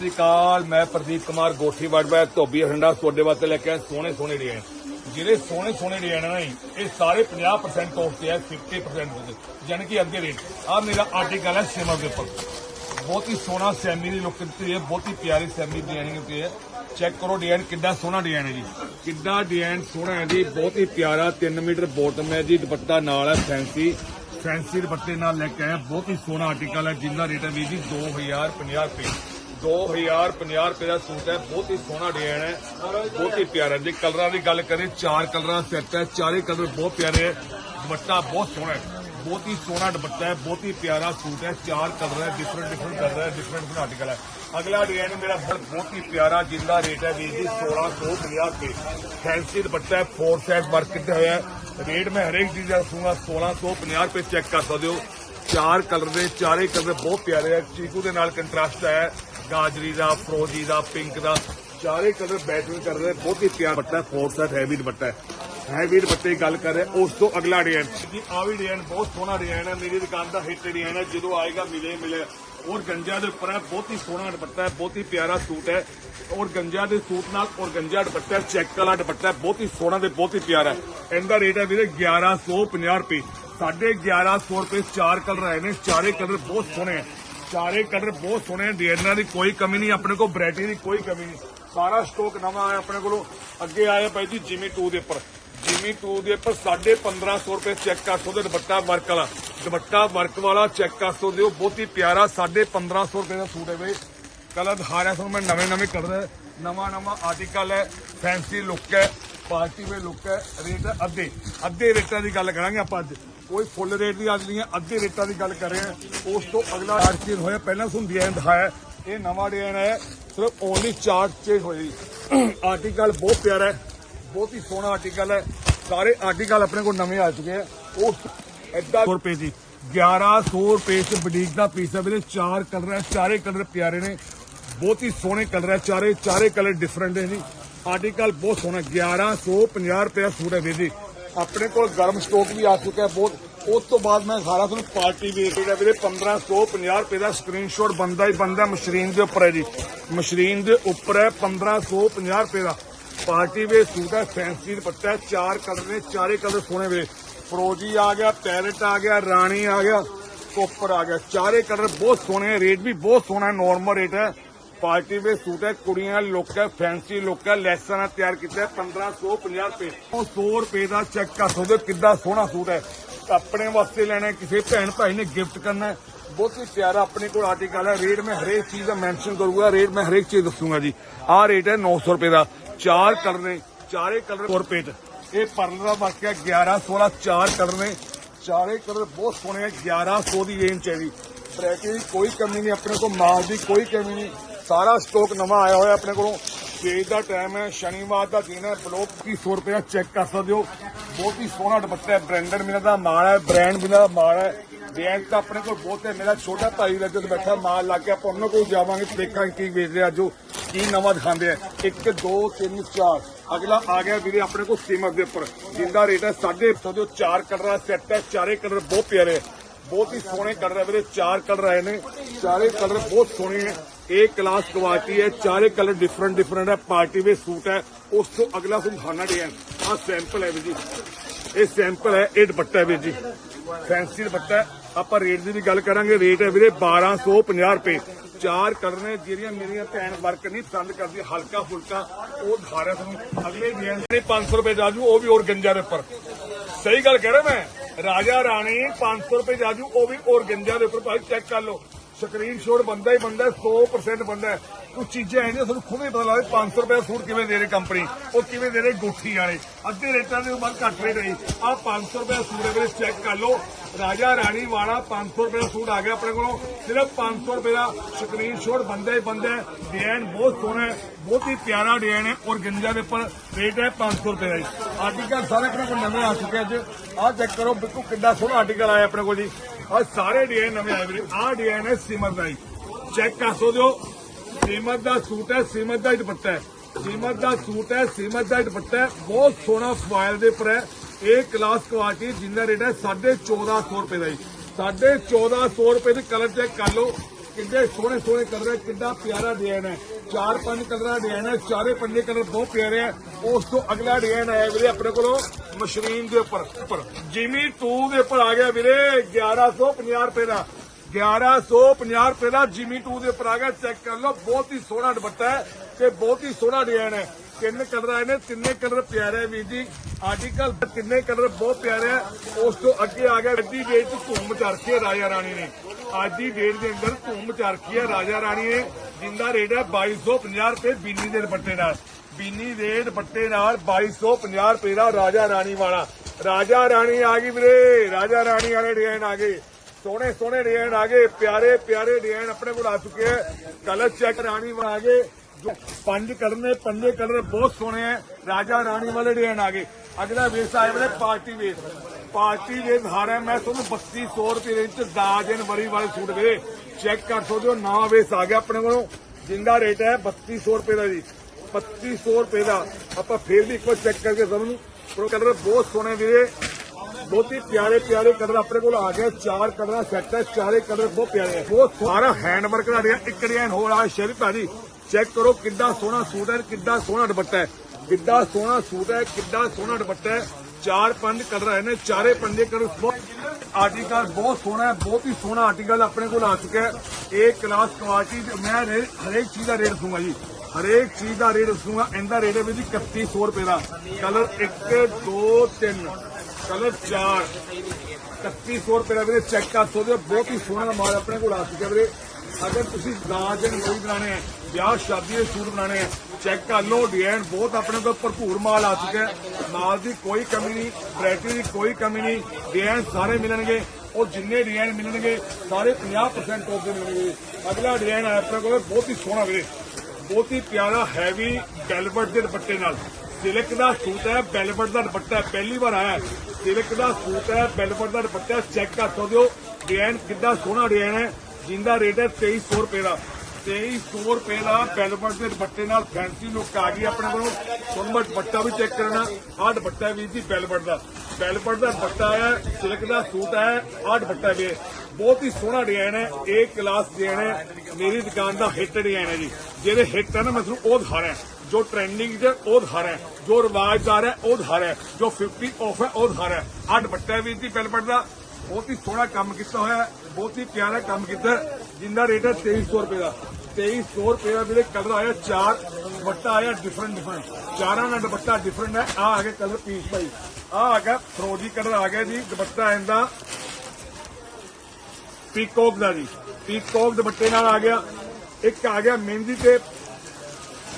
ਸਤਿ ਸ਼੍ਰੀ ਅਕਾਲ ਮੈਂ ਪ੍ਰਦੀਪ ਕੁਮਾਰ ਗੋਠੀ ਵੜਵਾ ਧੋਬੀ ਹੰਡਾ ਤੁਹਾਡੇ ਵਾਸਤੇ ਲੈ ਕੇ ਆਇਆ ਸੋਹਣੇ ਸੋਹਣੇ ਡਿਜ਼ਾਈਨ। ਜਿਹੜੇ ਸੋਹਣੇ ਸੋਹਣੇ ਡਿਜ਼ਾਈਨ ਨੇ ਇਹ ਸਾਰੇ 50% ਆਫ ਤੇ ਹੈ 50% ਤੇ ਯਾਨੀ ਕਿ ਅੱਗੇ ਰੇਟ ਆ ਮੇਰਾ ਆਰਟੀਕਲ ਹੈ ਸਿਮਰ ਦੇ ਉੱਪਰ। ਬਹੁਤ ਹੀ ਸੋਹਣਾ ਸੈਮੀ ਦੀ ਲੁੱਕ ਦਿੱਤੀ ਹੈ, ਬਹੁਤ ਹੀ ਪਿਆਰੀ ਸੈਮੀ ਡਿਜ਼ਾਈਨਿੰਗ ਦਿੱਤੀ ਹੈ। ਚੈੱਕ ਕਰੋ ਡਿਜ਼ਾਈਨ ਕਿੱਡਾ ਸੋਹਣਾ ਡਿਜ਼ਾਈਨ ਹੈ ਜੀ। ਕਿੱਡਾ ਡਿਜ਼ਾਈਨ ਸੋਹਣਾ ਹੈ ਜੀ, ਬਹੁਤ ਹੀ ਪਿਆਰਾ 3 ਮੀਟਰ ਬੋਟਮ ਹੈ ਜੀ, ਦੁਪੱਟਾ ਨਾਲ ਹੈ ਫੈਂਸੀ ਫੈਂਸੀ ਦੁਪੱਟੇ ਨਾਲ ਲੈ ਕੇ ਆਇਆ, ਬਹੁਤ ਹੀ ਸੋਹਣਾ ਆਰਟੀਕਲ ਹੈ ਜਿੰਦਾ ਰੇਟ ਹੈ ਵੀ ਜੀ 2050 ਰੁਪਏ। 2050 ਰੁਪਏ ਦਾ ਸੂਟ ਹੈ, ਬਹੁਤ ਹੀ ਸੋਹਣਾ ਡਿਜ਼ਾਈਨ ਹੈ, ਬਹੁਤ ਹੀ ਪਿਆਰਾ। ਜੇ ਕਲਰਾਂ ਦੀ ਗੱਲ ਕਰੇ ਚਾਰ ਕਲਰਾਂ ਸੈੱਟ ਹੈ, ਚਾਰੇ ਕਲਰ ਬਹੁਤ ਪਿਆਰੇ ਹੈ, ਦੁਪੱਟਾ ਬਹੁਤ ਸੋਹਣਾ ਹੈ, ਬਹੁਤ ਹੀ ਸੋਹਣਾ ਦੁਪੱਟਾ ਹੈ, ਬਹੁਤ ਹੀ ਪਿਆਰਾ ਸੂਟ ਹੈ, ਚਾਰ ਕਲਰ ਹੈ ਡਿਫਰੈਂਟ ਡਿਫਰੈਂਟ ਕਲਰ ਹੈ ਡਿਫਰੈਂਟ ਡਿਫਰੈਂਟ ਆਰਟੀਕਲ ਹੈ। ਅਗਲਾ ਡਿਜ਼ਾਈਨ ਮੇਰਾ ਬਹੁਤ ਹੀ ਪਿਆਰਾ, ਜਿੰਦਾ ਰੇਟ ਹੈ ਵੀਰ ਜੀ 1650 ਰੁਪਏ। ਫੈਂਸੀ ਦੁਪੱਟਾ ਹੈ ਫੋਰ ਸਾਈਡ ਵਰਕ ਕੀਤਾ ਹੋਇਆ ਹੈ। ਰੇਟ ਮੈਂ ਹਰੇਕ ਚੀਜ਼ ਦਾ ਦੱਸੂਗਾ 1650 ਰੁਪਏ ਚੈੱਕ ਕਰ ਸਕਦੇ ਹੋ। ਚਾਰ ਕਲਰ ਦੇ, ਚਾਰੇ ਕਲਰ ਬਹੁਤ ਪਿਆਰੇ ਹੈ, ਚੀਕੂ ਦੇ ਨਾਲ ਕੰਟਰਾਸਟ ਹੈ। ਗਾਜਰੀ ਦਾ, ਫਰੋਜੀ ਦਾ, ਪਿੰਕ ਦਾ। ਚਾਰੇ ਕਲਰ ਬੈਟਰ ਕਰ ਰਹੇ, ਬਹੁਤ ਹੀ ਪਿਆਰ dupatta four side heavy dupatta heavy ਦੁਪੱਟੇ ਦੀ ਗੱਲ ਕਰ ਰਹੇ, ਉਸ ਤੋਂ ਅਗਲਾ ਡਿਜ਼ਾਈਨ ਜੀ, ਆ ਵੀ ਡਿਜ਼ਾਈਨ ਬਹੁਤ ਸੋਹਣਾ ਡਿਜ਼ਾਈਨ ਹੈ, ਮੇਰੀ ਦੁਕਾਨ ਦਾ ਹਿੱਟ ਡਿਜ਼ਾਈਨ ਹੈ, ਜਦੋਂ ਆਏਗਾ ਮਿਲੇ ਮਿਲੇ। ਔਰ ਗੰਜਾ ਦੇ ਉੱਪਰ ਹੈ, ਬਹੁਤ ਹੀ ਸੋਹਣਾ ਦੁਪੱਟਾ ਹੈ, ਬਹੁਤ ਹੀ ਪਿਆਰਾ ਸੂਟ ਹੈ। ਔਰ ਗੰਜਾ ਦੇ ਸੂਟ ਨਾਲ, ਔਰ ਗੰਜਾ ਦੁਪੱਟਾ ਚੈੱਕ ਵਾਲਾ ਦੁਪੱਟਾ ਬਹੁਤ ਹੀ ਸੋਹਣਾ ਤੇ ਬਹੁਤ ਹੀ ਪਿਆਰਾ ਹੈ। ਇਹਦਾ ਰੇਟ ਹੈ ਵੀਰੇ 1150 ਰੁਪਏ। ਸਾਢੇ 1100 ਰੁਪਏ ਚਾਰ ਕਲਰ ਆਏ ਨੇ, ਚਾਰੇ ਕਲਰ ਬਹੁਤ ਸੋਹਣੇ ਹੈ। ਚਾਰੇ ਕਲਰ ਬਹੁਤ ਸੋਹਣੇ ਹੈ ਦੀ ਕੋਈ ਕਮੀ ਨਹੀਂ, ਆਪਣੇ ਕੋਲ ਵੈਰਾਈਟੀ ਦੀ ਕੋਈ ਕਮੀ ਨਹੀਂ। ਸਾਰਾ ਸਟਾਕ ਨਵਾਂ ਆਇਆ ਆਪਣੇ ਕੋਲੋਂ, ਅੱਗੇ ਆਇਆ ਭਾਈ ਜੀ ਜਿਮੀ 2 ਦੇ ਉੱਪਰ। ਜਿਮੀ 2 ਦੇ ਉੱਪਰ 1550 ਰੁਪਏ ਚੈੱਕ ਕਰ ਸਕਦੇ ਹੋ, ਦੁਪੱਟਾ ਵਰਕ ਵਾਲਾ। ਦੁਪੱਟਾ ਵਰਕ ਵਾਲਾ ਚੈੱਕ ਕਰ ਸਕਦੇ ਹੋ, ਬਹੁਤ ਹੀ ਪਿਆਰਾ 1550 ਰੁਪਏ ਦਾ ਸੂਟ ਹੈ ਵੇ ਕਲਰ ਦਿਖਾ ਰਿਹਾ ਤੁਹਾਨੂੰ ਮੈਂ, ਨਵੇਂ ਨਵੇਂ ਕਲਰ ਨਵਾਂ ਨਵਾਂ ਆਰਟੀਕਲ ਹੈ ਫੈਂਸੀ ਲੁੱਕ ਹੈ ਪਾਰਟੀ ਵੇ ਲੁੱਕ ਹੈ ਰੇਟ ਅੱਧੇ ਅੱਧੇ ਰੇਟਾਂ ਦੀ ਗੱਲ ਕਰਾਂਗੇ ਆਪਾਂ ਅੱਜ। ਕੋਈ ਫੁੱਲ ਰੇਟ ਦੀ ਅੱਜ ਨਹੀਂ ਅੱਧੇ ਰੇਟਾਂ ਦੀ ਗੱਲ ਕਰ ਰਹੇ ਹਾਂ। ਉਸ ਤੋਂ ਅਗਲਾ ਆਰਟੀਕਲ ਹੋਇਆ, ਪਹਿਲਾਂ ਤੁਹਾਨੂੰ ਡਿਜ਼ਾਈਨ ਦਿਖਾਇਆ। ਇਹ ਨਵਾਂ ਡਿਜ਼ਾਈਨ ਹੈ, ਸਿਰਫ ਓਨਲੀ ਚਾਰਟ ਚੇਂਜ ਹੋਈ ਆਰਟੀਕਲ ਬਹੁਤ ਪਿਆਰਾ ਹੈ, ਬਹੁਤ ਹੀ ਸੋਹਣਾ ਆਰਟੀਕਲ ਹੈ। ਸਾਰੇ ਆਰਟੀਕਲ ਆਪਣੇ ਕੋਲ ਨਵੇਂ ਆ ਚੁੱਕੇ ਆ। ਉਹ ਐਡਾ ਰੁਪਏ ਦੀ 1100 ਰੁਪਏ ਚ ਬਡੀਕ ਦਾ ਪੀਸ ਹੈ ਵੀਰੇ, ਚਾਰ ਕਲਰ ਹੈ, ਚਾਰੇ ਕਲਰ ਪਿਆਰੇ ਨੇ। ਬਹੁਤ ਹੀ ਸੋਹਣੇ ਕਲਰ ਹੈ, ਚਾਰੇ ਚਾਰੇ ਕਲਰ ਡਿਫਰੈਂਟ ਨੇ ਜੀ। ਆਰਟੀਕਲ ਬਹੁਤ ਸੋਹਣਾ 1150 ਰੁਪਏ ਦਾ ਸੂਟ ਹੈ ਵੀਰ ਜੀ। ਆਪਣੇ ਕੋਲ ਗਰਮ ਸਟਾਕ ਵੀ ਆ ਚੁੱਕਾ ਹੈ ਬਹੁਤ। ਉਸ ਤੋਂ ਬਾਅਦ ਮੈਂ ਸਾਰਾ ਤੁਹਾਨੂੰ ਪਾਰਟੀ ਵੇਅਰ ਜਿਹੜਾ ਵੀਰੇ 1550 ਰੁਪਏ ਦਾ ਸਕਰੀਨਸ਼ਾਟ ਬੰਦਾ ਹੀ ਬੰਦਾ ਮਸ਼ੀਨ ਦੇ ਉੱਪਰ ਹੈ ਜੀ। ਮਸ਼ੀਨ ਦੇ ਉੱਪਰ ਹੈ 1550 ਰੁਪਏ ਦਾ। ਪਾਰਟੀ ਵੇ ਸੂਟ ਹੈ ਫੈਂਸੀ ਦੁਪੱਟਾ ਚਾਰ ਕਲਰ ਨੇ, ਚਾਰੇ ਕਲਰ ਸੋਹਣੇ ਵੇ ਫਰੋਜੀ ਆ ਗਿਆ ਪੈਰਟ ਆ ਗਿਆ ਰਾਣੀ ਆ ਗਿਆ ਕੋਪਰ ਆ ਗਿਆ। ਚਾਰੇ ਕਲਰ ਬਹੁਤ ਸੋਹਣੇ ਰੇਟ ਵੀ ਬਹੁਤ ਸੋਹਣਾ ਹੈ ਨਾਰਮਲ ਰੇਟ ਹੈ। ਪਾਰਟੀ ਵੇ ਸੂਟ ਹੈ, ਕੁੜੀਆਂ ਲੁੱਕ ਹੈ ਫੈਂਸੀ ਲੁੱਕ ਲੈਸਾਂ ਨਾਲ ਤਿਆਰ ਕੀਤਾ ਹੈ 1550 ਰੁਪਏ। ਉਹ 100 ਰੁਪਏ ਦਾ ਚੈੱਕ ਕਰ ਸਕਦੇ ਹੋ ਕਿੱਦਾਂ ਸੋਹਣਾ ਸੂਟ ਹੈ। ਆਪਣੇ ਵਾਸਤੇ ਲੈਣਾ ਕਿਸੇ ਭੈਣ ਭਾਈ ਨੇ ਗਿਫਟ ਕਰਨਾ ਬਹੁਤ ਹੀ ਪਿਆਰਾ ਆਪਣੇ ਕੋਲ ਆਰਟੀਕਲ ਹੈ ਰੇਟ ਮੈਂ ਹਰੇਕ ਚੀਜ਼ ਦਾ ਮੈਂਸ਼ਨ ਕਰੂੰਗਾ ਰੇਟ ਮੈਂ ਹਰੇਕ ਚੀਜ਼ ਦੱਸੂੰਗਾ ਜੀ। ਆਹ ਰੇਟ ਹੈ 900 ਰੁਪਏ ਦਾ, ਚਾਰ ਕਲਰ ਨੇ, ਚਾਰੇ ਕਲਰ 100 ਰੁਪਏ ਚ। ਇਹ ਪਰਲ ਦਾ ਵਾਕਿਆ 11 16 ਚਾਰ ਕਲਰ ਨੇ, ਚਾਰੇ ਕਲਰ ਬਹੁਤ ਸੋਹਣੇ ਹੈ 1100 ਦੀ ਰੇਂਜ ਹੈ ਜੀ। ਵੈਰਾਈਟੀ ਦੀ ਕੋਈ ਕਮੀ ਨਹੀਂ, ਆਪਣੇ ਕੋਲ ਮਾਲ ਦੀ ਕੋਈ ਕਮੀ ਨਹੀਂ। ਸਾਰਾ ਸਟਾਕ ਨਵਾਂ ਆਇਆ ਹੋਇਆ ਆਪਣੇ ਕੋਲੋਂ। ਸਵੇਰ ਦਾ ਟਾਈਮ ਹੈ, ਸ਼ਨੀਵਾਰ ਦਾ ਦਿਨ ਹੈ ਬਲੌਕ ਕੀ 100 ਰੁਪਏ ਚੈੱਕ ਕਰ ਸਕਦੇ ਹੋ। ਬਹੁਤ ਹੀ ਸੋਹਣਾ ਦੁਪੱਟਾ ਹੈ ਬ੍ਰਾਂਡਡ ਮੇਰਾ ਦਾ, ਮਾਲ ਹੈ ਬ੍ਰਾਂਡ ਮੇਰਾ ਮਾਲ ਹੈ। ਡਿਜ਼ਾਈਨ ਤਾਂ ਆਪਣੇ ਕੋਲ ਬਹੁਤ ਹੈ, ਮੇਰਾ ਛੋਟਾ ਭਾਈ ਲੱਗੇ ਬੈਠਾ, ਮਾਲ ਲਾ ਕੇ ਆਪਾਂ ਉਹਨਾਂ ਕੋਲ ਜਾਵਾਂਗੇ ਦੇਖਾਂਗੇ ਕੀ ਵੇਚ ਰਿਹਾ ਜੋ ਕੀ ਨਵਾਂ ਦਿਖਾਉਂਦੇ ਆ। 1 2 3 4 ਅਗਲਾ ਆ ਗਿਆ ਵੀਰੇ ਆਪਣੇ ਕੋਲ ਸੀਮਤ ਦੇ ਉੱਪਰ। ਜਿੰਦਾ ਰੇਟ ਹੈ 150 ਦੇ ਚਾਰ ਕਲਰ ਦਾ ਸੈੱਟ ਹੈ, ਚਾਰੇ ਕਲਰ ਬਹੁਤ ਪਿਆਰੇ ਹੈ। ਬਹੁਤ ਹੀ ਸੋਹਣੇ ਕਲਰ ਹੈ ਵੀਰੇ, ਚਾਰ ਕਲਰ ਆਏ ਨੇ, ਚਾਰੇ ਕਲਰ ਬਹੁਤ ਸੋਹਣੇ ਹੈ ਇਹ ਕਲਾਸ ਕੁਆਲਿਟੀ ਹੈ, ਚਾਰੇ ਕਲਰ ਡਿਫਰੈਂਟ ਡਿਫਰੈਂਟ ਹੈ ਪਾਰਟੀ ਵੇ ਸੂਟ ਹੈ। ਉਸ ਤੋਂ ਅਗਲਾ ਤੁਹਾਨੂੰ ਖਾਣਾ ਡਿਜ਼ਾਈਨ ਆ ਸੈਂਪਲ ਇਹ ਸੈਂਪਲ ਹੈ, ਇਹ ਦੁਪੱਟਾ ਹੈ ਵੀਰ ਜੀ। ਫੈਂਸੀ ਦੁਪੱਟਾ ਆਪਾਂ ਰੇਟ ਦੀ ਵੀ ਗੱਲ ਕਰਾਂਗੇ। ਰੇਟ ਹੈ ਵੀਰੇ 1250 ਰੁਪਏ। ਚਾਰ ਕਲਰ ਨੇ, ਜਿਹੜੀਆਂ ਮੇਰੀਆਂ ਭੈਣ ਵਰਕ ਨਹੀਂ ਪਸੰਦ ਕਰਦੀ ਹਲਕਾ ਫੁਲਕਾ, ਉਹ ਦਿਖਾ ਰਿਹਾ ਤੁਹਾਨੂੰ। ਅਗਲੇ ਡਿਜ਼ਾਈਨ ਦੇ 500 ਰੁਪਏ ਜਾਜੂ, ਉਹ ਵੀ ਹੋਰ ਗੰਜਾ ਦੇ ਉੱਪਰ। ਸਹੀ ਗੱਲ ਕਹਿ ਰਿਹਾ ਮੈਂ। ਰਾਜਾ ਰਾਣੀ 500 ਰੁਪਏ ਜਾਜੂ, ਉਹ ਵੀ ਹੋਰ ਗੰਜਾ ਦੇ ਉੱਪਰ। ਭਾਈ ਚੈੱਕ ਕਰ ਲਓ। ਸਕਰੀਨਸ਼ਾਟ ਬੰਦਾ ਹੀ ਬੰਦਾ ਹੈ, 100% ਬੰਦਾ ਕੁਝ ਚੀਜ਼ਾਂ ਐ ਤੁਹਾਨੂੰ ਖੁਦ ਹੀ ਪਤਾ ਲੱਗਦਾ 500 ਰੁਪਏ ਸੂਟ ਕਿਵੇਂ ਦੇ ਰਹੇ ਕੰਪਨੀ ਉਹ ਕਿਵੇਂ ਦੇ ਰਹੇ ਗੁੱਠੀ ਵਾਲੇ। ਅੱਧੇ ਰੇਟਾਂ ਦੇ ਉੱਪਰ ਘੱਟ ਰੇਟ ਹੈ ਆ 500 ਰੁਪਏ ਸੂਟ ਹੈ ਵੀਰੇ ਚੈੱਕ ਕਰ ਲਓ। ਰਾਜਾ ਰਾਣੀ ਵਾਲਾ 500 ਰੁਪਏ ਸੂਟ ਆ ਗਿਆ ਆਪਣੇ ਕੋਲੋਂ। ਸਿਰਫ 500 ਰੁਪਏ ਦਾ ਸਕਰੀਨਸ਼ਾਟ ਬੰਦਾ ਹੀ ਬੰਦਾ ਹੈ। ਡਿਜ਼ਾਈਨ ਬਹੁਤ ਸੋਹਣਾ ਹੈ ਬਹੁਤ ਹੀ ਪਿਆਰਾ ਡਿਜ਼ਾਈਨ ਹੈ ਔਰ ਗੰਜਾ ਦੇ ਉੱਪਰ ਰੇਟ ਹੈ 500 ਰੁਪਏ ਦਾ ਜੀ। ਆਰਟੀਕਲ ਸਾਰੇ ਆਪਣੇ ਕੋਲ ਨਵੇਂ ਆ ਚੁੱਕੇ ਅੱਜ। ਆਹ ਚੈੱਕ ਕਰੋ ਬਿਲਕੁਲ ਕਿੱਡਾ ਸੋਹਣਾ ਆਰਟੀਕਲ ਆਇਆ ਆਪਣੇ ਕੋਲ ਜੀ। ਆਹ ਸਾਰੇ ਡਿਜ਼ਾਈਨ ਨਵੇਂ ਆਏ ਵੀਰੇ। ਆਹ ਡਿਜ਼ਾਈਨ ਹੈ ਸਿਮਰ ਦਾ ਜੀ। ਚੈੱਕ ਕਰ ਸਕਦੇ ਹੋ। ਸੀਮਤ ਦਾ ਸੂਟ ਹੈ, ਸੀਮਤ ਦਾ ਹੀ ਦੁਪੱਟਾ ਹੈ। ਸੀਮਤ ਦਾ ਸੂਟ ਹੈ, ਸੀਮਤ ਦਾ ਦੁਪੱਟਾ ਹੈ। ਬਹੁਤ ਸੋਹਣਾ ਫਾਇਲ ਦੇ ਉੱਪਰ ਹੈ। ਇਹ ਕਲਾਸ ਕੁਆਲਿਟੀ ਜਿੰਨਾ ਰੇਟ ਹੈ 1450 ਰੁਪਏ ਦਾ ਜੀ। 1450 ਰੁਪਏ ਦੇ ਕਲਰ ਚੈੱਕ ਕਰ ਲਓ। ਕਿੰਨੇ ਸੋਹਣੇ ਸੋਹਣੇ ਕਲਰ ਹੈ, ਕਿੰਨਾ ਪਿਆਰਾ ਡਿਜ਼ਾਈਨ ਹੈ। ਚਾਰ ਪੰਜ ਕਲਰਾਂ ਦਾ ਡਿਜ਼ਾਈਨ ਹੈ, ਚਾਰੇ ਪੰਜੇ ਕਲਰ ਬਹੁਤ ਪਿਆਰੇ ਹੈ। ਉਸ ਤੋਂ ਅਗਲਾ ਡਿਜ਼ਾਈਨ ਆਇਆ ਵੀਰੇ ਆਪਣੇ ਕੋਲੋਂ। ਮਸ਼ੀਨ ਦੇ ਉੱਪਰ ਉੱਪਰ। ਜਿਮੀ 2 ਦੇ ਉੱਪਰ ਆ ਗਿਆ ਵੀਰੇ 1150 ਰੁਪਏ ਦਾ। 1150 ਰੁਪਏ ਦਾ ਜਿਮੀ 2 ਦੇ ਉੱਪਰ ਆ ਗਿਆ। ਚੈੱਕ ਕਰ ਲਓ, ਬਹੁਤ ਹੀ ਸੋਹਣਾ ਦੁਪੱਟਾ ਹੈ ਤੇ ਬਹੁਤ ਹੀ ਸੋਹਣਾ ਡਿਜ਼ਾਈਨ ਹੈ। ਤਿੰਨ ਕਲਰ ਆਏ ਨੇ, ਤਿੰਨੇ ਕਲਰ ਪਿਆਰੇ ਵੀਰ ਜੀ। ਆਰਟੀਕਲ ਤਿੰਨੇ ਕਲਰ ਬਹੁਤ ਪਿਆਰੇ ਆ। ਉਸ ਤੋਂ ਅੱਗੇ ਆ ਗਿਆ ਵੱਡੀ ਡੇਟ ਧੂਮ ਚਰਖੀ ਹੈ, ਰਾਜਾ ਰਾਣੀ ਨੇ। ਅੱਜ ਦੀ ਡੇਟ ਦੇ ਅੰਦਰ ਧੂਮ ਚਰਖੀ ਹੈ, ਰਾਜਾ ਰਾਣੀ ਨੇ। ਜਿੰਦਾ ਰੇਟ ਹੈ 2250 ਰੁਪਏ ਬੀਨੀ ਦੇ ਦੁਪੱਟੇ ਨਾਲ ਬੀਨੀ ਦੇ ਦੁਪੱਟੇ ਨਾਲ 2250 ਰੁਪਏ ਦਾ ਰਾਜਾ ਰਾਣੀ ਵਾਲਾ। ਰਾਜਾ ਰਾਣੀ ਆ ਗਈ ਵੀਰੇ, ਰਾਜਾ ਰਾਣੀ ਵਾਲੇ ਡਿਜ਼ਾਈਨ ਆ ਗਏ। ਸੋਹਣੇ ਸੋਹਣੇ ਡਿਜ਼ਾਈਨ ਆ ਗਏ, ਪਿਆਰੇ ਪਿਆਰੇ ਡਿਜ਼ਾਈਨ ਆਪਣੇ ਕੋਲ ਆ ਚੁੱਕੇ ਹੈ ਕਲਰ ਚੈੱਕ ਰਾਣੀ ਵਾਲਾ ਆ ਗਏ। ਜੋ ਪੰਜ ਕਲਰ ਨੇ, ਪੰਜੇ ਕਲਰ ਬਹੁਤ ਸੋਹਣੇ ਹੈ ਰਾਜਾ ਰਾਣੀ ਵਾਲੇ ਡਿਜ਼ਾਈਨ ਆ ਗਏ। ਅਗਲਾ ਵੇਸ ਆਇਆ ਵੀਰੇ, ਪਾਰਟੀ ਵੇਸ। ਪਾਰਟੀ ਵੇਸ ਹਾਰਾ ਮੈਂ ਤੁਹਾਨੂੰ 3200 ਰੁਪਏ ਦੇ ਵਿੱਚ 10 ਜਨਵਰੀ ਵਾਲੇ ਸੂਟ ਵੀਰੇ ਚੈੱਕ ਕਰ ਸਕਦੇ ਹੋ, ਨਵਾਂ ਵੇਸ ਆ ਗਿਆ ਆਪਣੇ ਕੋਲੋਂ। ਜਿੰਦਾ ਰੇਟ ਹੈ 3200 ਰੁਪਏ ਦਾ ਜੀ। 3200 ਰੁਪਏ ਦਾ ਆਪਾਂ ਫੇਰ ਵੀ ਇੱਕ ਵਾਰ ਚੈੱਕ ਕਰਕੇ ਤੁਹਾਨੂੰ ਪ੍ਰੋ ਕਲਰ ਬਹੁਤ ਸੋਹਣੇ ਵੀਰੇ। ਬਹੁਤ ਹੀ ਪਿਆਰੇ ਪਿਆਰੇ ਕਲਰ ਆਪਣੇ ਕੋਲ ਆ ਗਏ। ਚਾਰ ਕਲਰਾਂ ਸੈੱਟ ਹੈ, ਚਾਰੇ ਕਲਰ ਬਹੁਤ ਪਿਆਰੇ ਹੈ। ਬਹੁਤ ਸਾਰਾ ਹੈਂਡ ਵਰਕ ਦਾ ਰਿਹਾ, ਇੱਕ ਡਿਜ਼ਾਈਨ ਹੋਰ ਆ ਸ਼ੇਰੀ ਭਾਜੀ। ਚੈੱਕ ਕਰੋ ਕਿੱਡਾ ਸੋਹਣਾ ਸੂਟ ਹੈ, ਕਿੱਡਾ ਸੋਹਣਾ ਦੁਪੱਟਾ ਹੈ। ਕਿੱਡਾ ਸੋਹਣਾ ਸੂਟ ਹੈ, ਕਿੱਡਾ ਸੋਹਣਾ ਦੁਪੱਟਾ ਹੈ। ਚਾਰ ਪੰਜ ਕਲਰ ਆਏ ਨੇ, ਚਾਰੇ ਪੰਜੇ ਕਲਰ ਆਰਟੀਕਲ ਬਹੁਤ ਸੋਹਣਾ ਹੈ, ਬਹੁਤ ਹੀ ਸੋਹਣਾ ਆਰਟੀਕਲ ਆਪਣੇ ਕੋਲ ਆ ਚੁੱਕਿਆ ਹੈ। ਇਹ ਕਲਾਸ ਕੁਆਲਿਟੀ ਮੈਂ ਹਰੇਕ ਚੀਜ਼ ਦਾ ਰੇਟ ਦੂੰਗਾ ਜੀ। ਹਰੇਕ ਚੀਜ਼ ਦਾ ਰੇਟ ਦੱਸੂਗਾ, ਇਹਦਾ ਰੇਟ ਹੈ ਵੀ 3100 ਰੁਪਏ ਦਾ। ਕਲਰ 1 2 3 ਕਲਰ 4 3100 ਰੁਪਏ ਦਾ ਵੀਰੇ ਚੈੱਕ ਕਰ ਸਕਦੇ ਹੋ, ਬਹੁਤ ਹੀ ਸੋਹਣਾ ਮਾਲ ਆਪਣੇ ਕੋਲ ਆ ਚੁੱਕਿਆ ਵੀਰੇ। ਅਗਰ ਤੁਸੀਂ ਦਾਜ ਐਂਡ ਕੋਈ ਬਣਾਣੇ ਹੈ ਵਿਆਹ, ਸ਼ਾਦੀ ਦੇ ਸੂਟ ਬਣਾਣੇ ਹੈ ਚੈੱਕ ਕਰ ਲਓ ਡਿਜ਼ਾਈਨ ਬਹੁਤ ਆਪਣੇ ਕੋਲ ਭਰਪੂਰ ਮਾਲ ਆ ਚੁੱਕਿਆ ਮਾਲ ਦੀ ਕੋਈ ਕਮੀ ਨਹੀਂ ਵੈਰਾਈਟੀ ਦੀ ਕੋਈ ਕਮੀ ਨਹੀਂ ਡਿਜ਼ਾਈਨ ਸਾਰੇ ਮਿਲਣਗੇ। ਉਹ ਜਿੰਨੇ ਡਿਜ਼ਾਈਨ ਮਿਲਣਗੇ, ਸਾਰੇ 50% ਟੌਪ ਦੇ ਮਿਲਣਗੇ। ਅਗਲਾ ਡਿਜ਼ਾਈਨ ਆਪਣੇ ਕੋਲ ਬਹੁਤ ਹੀ ਸੋਹਣਾ ਵੀਰੇ। ਬਹੁਤ ਹੀ ਪਿਆਰਾ ਹੈਵੀ ਵੈਲਵਟ ਦੇ ਦੁਪੱਟੇ ਨਾਲ। ਸਿਲਕ ਦਾ ਸੂਟ ਹੈ ਵੈਲਵਟ ਦਾ ਦੁਪੱਟਾ ਹੈ, ਪਹਿਲੀ ਵਾਰ ਆਇਆ ਸਿਲਕ ਦਾ ਸੂਟ ਹੈ ਵੈਲਵਟ ਦਾ ਦੁਪੱਟਾ ਚੈੱਕ ਕਰ ਸਕਦੇ ਹੋ। ਡਿਜ਼ਾਈਨ ਕਿੱਦਾਂ ਸੋਹਣਾ ਡਿਜ਼ਾਈਨ ਹੈ ਜਿੰਦਾ ਰੇਟ ਹੈ 2300 ਰੁਪਏ ਦਾ। 2300 ਰੁਪਏ ਦਾ ਵੈਲਵਟ ਦੇ ਦੁਪੱਟੇ ਨਾਲ ਫੈਂਸੀ ਲੁੱਕ ਆ ਗਈ ਆਪਣੇ ਕੋਲ। ਤੁਹਾਨੂੰ ਦੁਪੱਟਾ ਵੀ ਚੈੱਕ ਕਰਨਾ ਆਹ ਦੁਪੱਟਾ ਵੀ ਜੀ ਵੈਲਵਟ ਦਾ। ਵੈਲਵਟ ਦਾ ਦੁਪੱਟਾ ਹੈ ਸਿਲਕ ਦਾ ਸੂਟ ਹੈ, ਆਹ ਦੁਪੱਟਾ ਵੀ ਬਹੁਤ ਹੀ ਸੋਹਣਾ ਡਿਜ਼ਾਈਨ ਹੈ ਇਹ ਕਲਾਸ ਡਿਜ਼ਾਈਨ ਹੈ। ਮੇਰੀ ਦੁਕਾਨ ਦਾ ਹਿੱਟ ਡਿਜ਼ਾਈਨ ਹੈ ਜੀ। ਜਿਹੜੇ ਹਿੱਟ ਹੈ ਨਾ, ਮੈਂ ਤੁਹਾਨੂੰ ਉਹ ਦਿਖਾ ਰਿਹਾ। ਜੋ ਟ੍ਰੈਂਡਿੰਗ 'ਚ ਉਹ ਦਿਖਾ ਰਿਹਾ। ਜੋ ਰਿਵਾਜਦਾਰ ਹੈ ਉਹ ਦਿਖਾ ਰਿਹਾ। ਜੋ 50 ਆਫ ਹੈ, ਉਹ ਦਿਖਾ ਰਿਹਾ। ਆਹ ਦੁਪੱਟਾ ਵੀ ਜੀ ਵੈਲਵਟ ਦਾ। ਬਹੁਤ ਹੀ ਸੋਹਣਾ ਕੰਮ ਕੀਤਾ ਹੋਇਆ ਬਹੁਤ ਹੀ ਪਿਆਰਾ ਕੰਮ ਕੀਤਾ ਜਿੰਦਾ ਰੇਟ ਹੈ 2300 ਰੁਪਏ ਦਾ। 2300 ਰੁਪਏ ਦਾ ਜਿਹੜੇ ਕਲਰ ਆਇਆ, ਚਾਰ ਦੁਪੱਟਾ ਆਇਆ ਡਿਫਰੈਂਟ ਡਿਫਰੈਂਟ ਚਾਰਾਂ ਦਾ ਦੁਪੱਟਾ ਡਿਫਰੈਂਟ ਹੈ। ਆ ਆ ਗਿਆ ਕਲਰ ਪੀਸ ਭਾਈ। ਆ ਆ ਗਿਆ ਫਰੋਜੀ ਕਲਰ ਆ ਗਿਆ ਜੀ। ਦੁਪੱਟਾ ਇਹਦਾ ਪੀਕੋਕ ਦਾ ਜੀ। ਪੀਕੋਕ ਦੁਪੱਟੇ ਨਾਲ ਆ ਗਿਆ। ਇੱਕ ਆ ਗਿਆ ਮਹਿੰਦੀ ਤੇ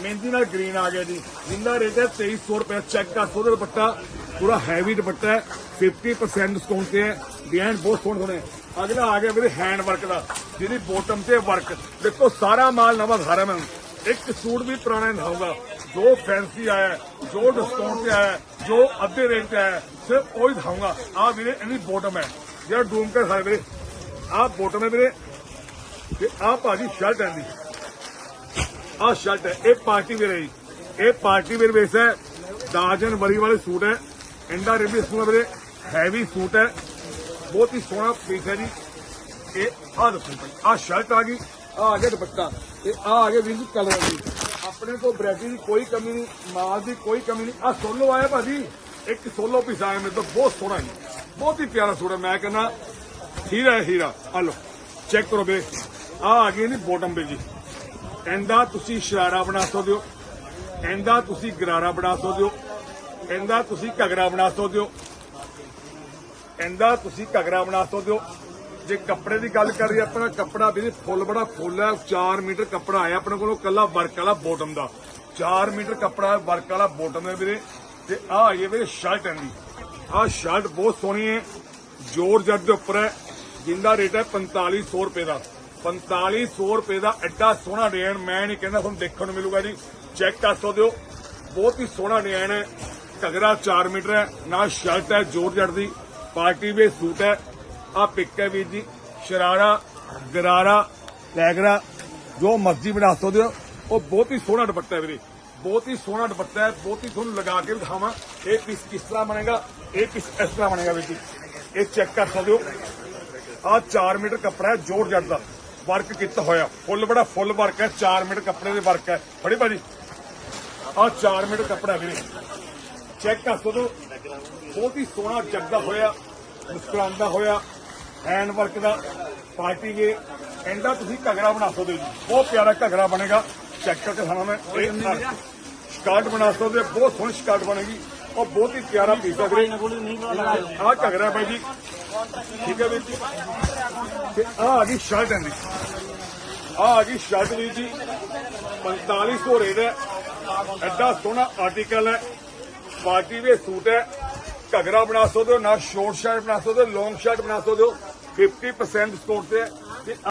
ਮਹਿੰਦੀ ਨਾਲ ਗ੍ਰੀਨ ਆ ਗਿਆ ਜੀ। ਜਿੰਦਾ ਰੇਟ ਹੈ 2300 ਰੁਪਏ। ਚੈੱਕ ਕਰ ਸੋ ਦੁਪੱਟਾ। ਪੂਰਾ ਹੈਵੀ ਦੁਪੱਟਾ ਹੈ। 50% ਡਿਸਕਾਊਂਟ ਤੇ ਹੈ। ਡਿਜ਼ਾਈਨ ਬਹੁਤ ਸੋਹਣੇ ਸੋਹਣੇ। ਅਗਲਾ ਆ ਗਿਆ ਵੀਰੇ ਹੈਂਡ ਵਰਕ ਦਾ। ਜਿਹਦੀ ਬੋਟਮ ਤੇ ਵਰਕ ਦੇਖੋ, ਸਾਰਾ ਮਾਲ ਨਵਾਂ ਦਿਖਾ ਮੈਂ ਇੱਕ ਸੂਟ ਵੀ ਪੁਰਾਣਾ ਨਹੀਂ ਦਿਖਾਊਗਾ। ਜੋ ਫੈਂਸੀ ਆਇਆ ਜੋ ਡਿਸਕਾਊਂਟ ਤੇ ਆਇਆ ਜੋ ਅੱਧੇ ਰੇਟ ਤੇ ਆਇਆ ਸਿਰਫ ਉਹੀ ਦਿਖਾਊਗਾ। ਆ ਵੀਰੇ ਇਹਦੀ ਬੋਟਮ ਹੈ। ਜਿਹੜਾ ਡੂਮ ਕਰ ਖਾ ਵੀਰੇ। ਆਹ ਬੋਟਮ ਹੈ ਵੀਰੇ। ਤੇ ਆਹ ਭਾਜੀ ਸ਼ਰਟ ਹੈ ਦੀ ਆਹ ਸ਼ਰਟ ਹੈ। ਇਹ ਪਾਰਟੀ ਵੇਅਰ ਹੈ ਜੀ। ਇਹ ਪਾਰਟੀ ਵੇਅਰ ਵੇਸ ਹੈ। 10 ਜਨਵਰੀ ਵਾਲੇ ਸੂਟ ਹੈ। ਇੰਡਾ ਰੇਬੀ ਸੂਟ ਵੀਰੇ। ਹੈਵੀ ਸੂਟ ਹੈ। ਬਹੁਤ ਹੀ ਸੋਹਣਾ ਪੀਸ ਹੈ ਜੀ। ਇਹ ਆਹ ਦੱਸੋ ਭਾਈ ਆਹ ਸ਼ਰਟ ਆ ਗਈ, ਆਹ ਆ ਗਿਆ ਦੁਪੱਟਾ, ਤੇ ਆਹ ਆ ਗਿਆ ਵੀਰ ਜੀ ਕਲਰ ਦੀ ਆਪਣੇ ਕੋਲ ਵੈਰਾਈਟੀ ਦੀ ਕੋਈ ਕਮੀ ਨਹੀਂ, ਮਾਲ ਦੀ ਕੋਈ ਕਮੀ ਨਹੀਂ। ਆਹ ਸੋਲੋ ਆਇਆ ਭਾਜੀ, ਇੱਕ ਸੋਲੋ ਪੀਸ ਆਇਆ ਮੇਰੇ ਤੋਂ, ਬਹੁਤ ਸੋਹਣਾ ਜੀ। ਬਹੁਤ ਹੀ ਪਿਆਰਾ ਸੂਟ ਹੈ, ਮੈਂ ਕਹਿੰਦਾ ਹੀਰਾ ਹੈ ਹੀਰਾ ਆ ਲਓ, ਚੈੱਕ ਕਰੋ ਬੇ। ਆਹ ਆ ਗਈ ਨਹੀਂ ਬੋਟਮ ਤੇ ਜੀ। ਇਹਦਾ ਤੁਸੀਂ ਸ਼ਰਾਰਾ ਬਣਾ ਸਕਦੇ ਹੋ। ਕਹਿੰਦਾ, ਤੁਸੀਂ ਗਰਾਰਾ ਬਣਾ ਸਕਦੇ ਹੋ। ਕਹਿੰਦਾ, ਤੁਸੀਂ ਘਗਰਾ ਬਣਾ ਸਕਦੇ ਹੋ। ਕਹਿੰਦਾ, ਤੁਸੀਂ ਘਗਰਾ ਬਣਾ ਸਕਦੇ ਹੋ। ਜੇ ਕੱਪੜੇ ਦੀ ਗੱਲ ਕਰੀਏ, ਆਪਣਾ ਕੱਪੜਾ ਵੀ ਫੁੱਲ, ਬੜਾ ਫੁੱਲ ਹੈ। 4 ਮੀਟਰ ਕੱਪੜਾ ਆਇਆ ਆਪਣੇ ਕੋਲੋਂ ਕੱਲਾ ਵਰਕ ਵਾਲਾ ਬੋਟਮ ਦਾ। 4 ਮੀਟਰ ਕੱਪੜਾ ਵਰਕ ਵਾਲਾ ਬੋਟਮ ਹੈ ਵੀਰੇ। ਤੇ ਆਹ ਆਈਏ ਵੀਰੇ ਸ਼ਰਟ ਇਹਦੀ। ਆਹ ਸ਼ਰਟ ਬਹੁਤ ਸੋਹਣੀ ਹੈ। ਜੋਰ ਜੱਟ ਦੇ ਉੱਪਰ ਹੈ। ਜਿੰਦਾ ਰੇਟ ਹੈ 4500 ਰੁਪਏ ਦਾ। 4500 ਰੁਪਏ ਦਾ ਐਡਾ ਸੋਹਣਾ ਡਿਜ਼ਾਈਨ ਮੈਂ ਨਹੀਂ ਕਹਿੰਦਾ ਤੁਹਾਨੂੰ ਦੇਖਣ ਨੂੰ ਮਿਲੂਗਾ ਜੀ। ਚੈੱਕ ਕਰ ਸਕਦੇ ਹੋ। ਬਹੁਤ ਹੀ ਸੋਹਣਾ ਡਿਜ਼ਾਈਨ ਹੈ। ਘਗਰਾ 4 ਮੀਟਰ ਹੈ। ਨਾਲ ਸ਼ਰਟ ਹੈ ਜੋਰ ਜੱਟ ਦੀ। ਪਾਰਟੀ ਵੇ ਸੂਟ ਹੈ। ਆ ਪਿੱਕ ਹੈ ਵੀਰ ਜੀ, ਸ਼ਰਾਰਾ, ਗਰਾਰਾ ਲੈਗਰਾ ਜੋ ਮਰਜ਼ੀ ਬਣਾ ਸਕਦੇ ਹੋ। ਉਹ ਬਹੁਤ ਹੀ ਸੋਹਣਾ ਦੁਪੱਟਾ ਹੈ ਵੀਰੇ। ਬਹੁਤ ਹੀ ਸੋਹਣਾ ਦੁਪੱਟਾ ਹੈ, ਬਹੁਤ ਹੀ ਤੁਹਾਨੂੰ ਲਗਾ ਕੇ ਦਿਖਾਵਾਂ। ਇਹ ਪੀਸ ਕਿਸ ਤਰ੍ਹਾਂ ਬਣੇਗਾ? ਇਹ ਪੀਸ ਇਸ ਤਰ੍ਹਾਂ ਬਣੇਗਾ ਵੀਰ ਜੀ। ਇਹ ਚੈੱਕ ਕਰ ਸਕਦੇ ਹੋ। ਆ 4 ਮੀਟਰ ਕੱਪੜਾ ਹੈ, ਜੋੜ ਜੱਟ ਦਾ। ਵਰਕ ਕੀਤਾ ਹੋਇਆ। ਫੁੱਲ ਬੜਾ ਫੁੱਲ ਵਰਕ ਹੈ 4 ਮੀਟਰ ਕੱਪੜੇ ਦੇ ਵਰਕ ਹੈ। ਫੜੀ ਭਾਜੀ। ਆ 4 ਮੀਟਰ ਕੱਪੜਾ ਵੀਰੇ। ਚੈੱਕ ਕਰ ਸਕਦੇ ਹੋ। ਬਹੁਤ ਹੀ ਸੋਹਣਾ ਜਗਦਾ ਹੋਇਆ, ਮੁਸਕਰਾਉਂਦਾ ਹੋਇਆ ਹੈਂਡ ਵਰਕ ਦਾ ਪਾਰਟੀ ਵੇ ਐਂਡਾ ਤੁਸੀਂ ਘਗਰਾ ਬਣਾ ਸਕਦੇ ਜੀ। ਬਹੁਤ ਪਿਆਰਾ ਘਗਰਾ ਬਣੇਗਾ। ਚੈੱਕ ਕਰਕੇ ਖਾਣਾ ਮੈਂ। ਇਹ ਸਕਾਰਟ ਬਣਾ ਸਕਦੇ ਬਹੁਤ ਸੋਹਣੀ ਸਕਾਰਟ ਬਣੇਗੀ। ਔਰ ਬਹੁਤ ਹੀ ਪਿਆਰਾ ਪੀਸ ਹੈ ਵੀਰੇ। ਆਹ ਘਗਰਾ ਬਾਈ ਜੀ। ਠੀਕ ਹੈ ਵੀਰ ਜੀ। ਤੇ ਆਹ ਆ ਗਈ ਸ਼ਰਟ ਇਹਦੀ ਆਹ ਆ ਗਈ ਸ਼ਰਟ ਵੀਰ ਜੀ। 4500 ਰੇਟ ਹੈ। ਐਡਾ ਸੋਹਣਾ ਆਰਟੀਕਲ ਹੈ। ਪਾਰਟੀ ਵੇ ਸੂਟ ਹੈ। ਘਗਰਾ ਬਣਾ ਸਕਦੇ ਹੋ ਨਾ ਸ਼ੋਰਟ ਸ਼ਰਟ ਬਣਾ ਸਕਦੇ ਹੋ ਲੌਂਗ ਸ਼ਰਟ ਬਣਾ ਸਕਦੇ ਹੋ। 50% ਡਿਸਕਾਊਂਟ ਤੇ ਹੈ ਤੇ